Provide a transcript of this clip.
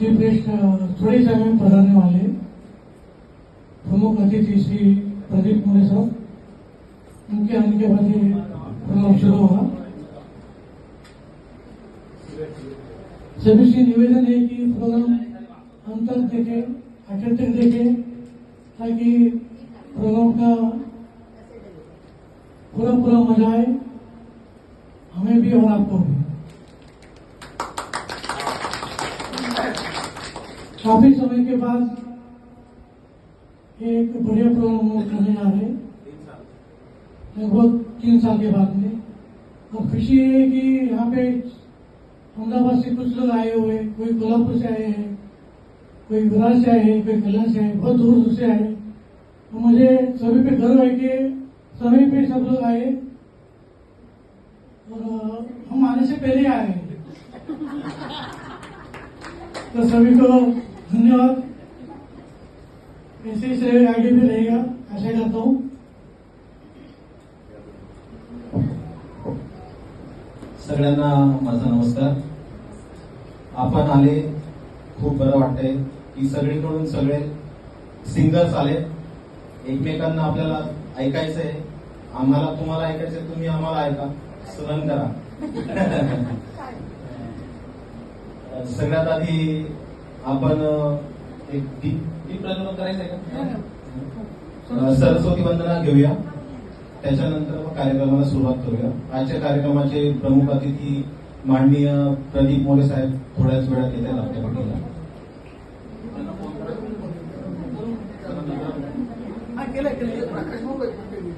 Chief guest थोड़ी समय में पधारने वाले प्रमुख अतिथि श्री प्रदीप मोरे साहब उनके आने के बाद ही प्रोग्राम शुरू होगा सभी से निवेदन है कि प्रोग्राम अंत तक देखे आखिर तक देखे ताकि प्रोग्राम का पूरा पूरा मज़ा आए हमें भी और आपको भी काफ़ी समय के बाद एक बढ़िया प्रोग्राम करने जा रहे लगभग तीन साल के बाद में। और खुशी है कि यहाँ पे अहमदाबाद से कुछ लोग आए हुए कोई कोल्हापुर से आए हैं, कोई गुजरात से आए हैं, कोई कल्याण से आए बहुत दूर दूर से आए। तो मुझे सभी पे गर्व है कि सभी पे सब लोग आए। और हम आने से पहले आए हैं। तो सभी को धन्यवाद। ऐसे ही से आगे भी रहेगा आशा करता हूँ। सगळ्यांना माझा नमस्कार. आपण आले खूप बरं वाटतंय की सगळीकडून सगळे सिंगर्स आले. एकमेकांना आपल्याला ऐकायचंय. आम्हाला तुम्हाला ऐकायचंय तुम्ही आम्हाला ऐका. सहन करा. सगळ्यात आधी आपण एक दीप प्रज्वलन करायचंय का? अं, सरस्वती वंदना घेऊया. त्याच्यानंतर मग कार्यक्रमाला सुरुवात करूया. आजच्या कार्यक्रमाचे प्रमुख अतिथी माननीय प्रदीप मोरे साहेब थोड्याच वेळात येतात आपल्या भेटीला हा, केलं केलं.